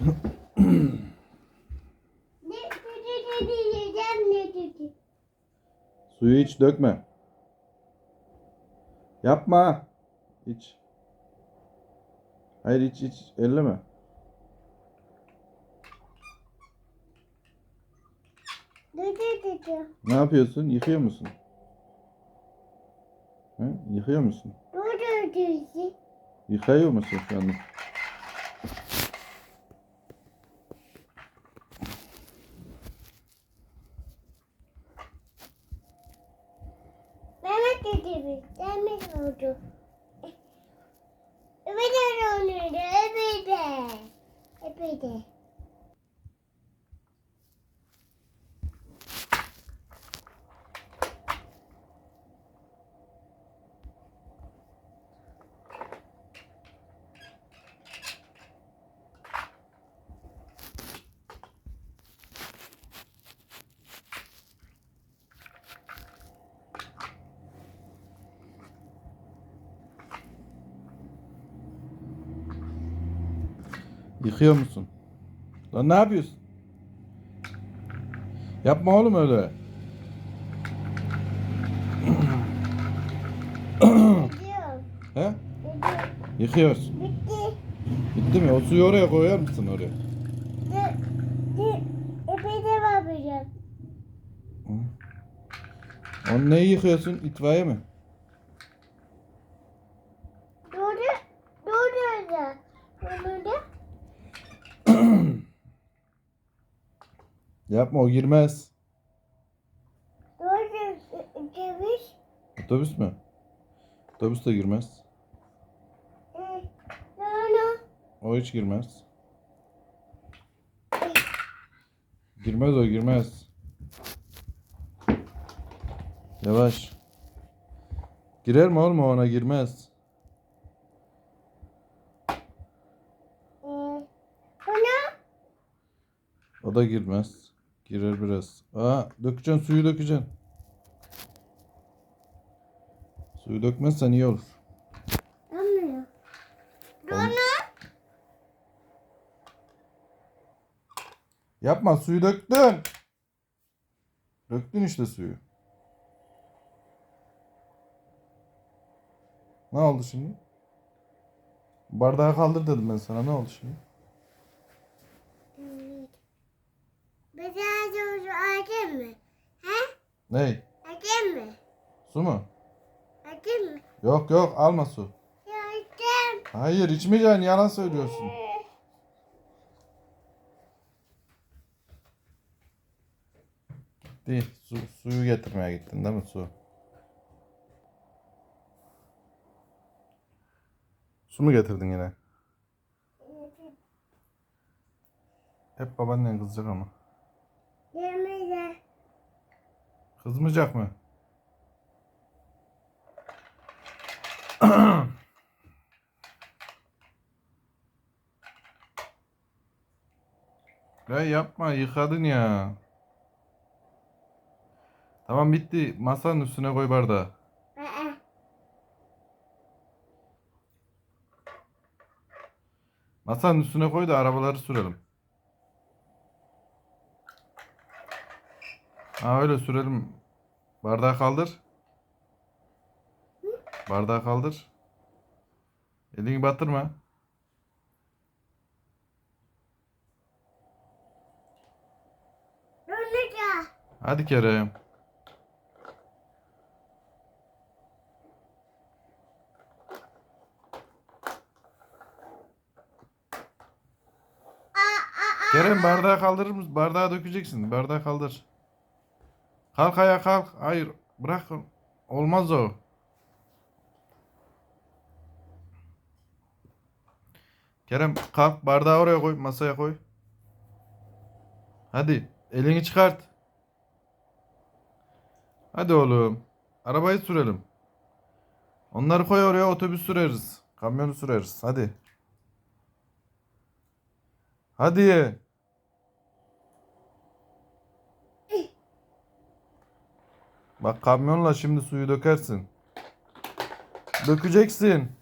Ne dedi diyeceğim ne dedi? Suyu hiç dökme. Yapma. İç. Hayır iç iç. Elleme. Dedi dedi. Ne yapıyorsun? Yıkıyor musun? He? Yıkıyor musun? Doğru dedi. Yıkıyor musun şu anda? Mi? Mehmet oldu. Evet öyle oldu. Evet Yıkıyor musun? Lan ne yapıyorsun? Yapma oğlum öyle. He? Yıkıyorsun. Bitti. Bitti mi? O suyu oraya koyar mısın oraya? De, de, epey de yapacağım. Onu neyi yıkıyorsun? İtfaiye mi? Doğru, doğru da. Doğru da. Yapma o girmez. Doğru ceviz. Otobüs mü? Otobüs de girmez. Doğru. O hiç girmez. Girmez o girmez. Yavaş. Girer mi oğlum o ona girmez. E, Bunu O da girmez. Girer biraz. Aa dökeceksin suyu dökeceksin. Suyu dökmezsen iyi olur. Anlıyor. Doğru. Yapma suyu döktün. Döktün işte suyu. Ne oldu şimdi? Bardağı kaldır dedim ben sana. Ne oldu şimdi? Mesela doğru açayım mı? He? Ney? Açayım mı? Su mu? Açayım mı? Yok yok alma su. Ya açayım. Hayır içmeyeceksin yalan söylüyorsun. Değil. Su, suyu getirmeye gittin değil mi su? Su mu getirdin yine? Hep babaannen kızacak ama. Yemeyeceğim. Kızmayacak mı? ya yapma yıkadın ya. Tamam bitti. Masanın üstüne koy bardağı. Aa, Masanın üstüne koy da arabaları sürelim. Ha öyle sürelim. Bardağı kaldır. Bardağı kaldır. Elini batırma. Hadi Kerem. Kerem bardağı kaldırır mısın? Bardağı dökeceksin. Bardağı kaldır. Kalk ayağa kalk. Hayır bırak. Olmaz o. Kerem kalk bardağı oraya koy. Masaya koy. Hadi elini çıkart. Hadi oğlum. Arabayı sürelim. Onları koy oraya otobüs süreriz. Kamyonu süreriz. Hadi. Hadi. Bak kamyonla şimdi suyu dökersin. Dökeceksin.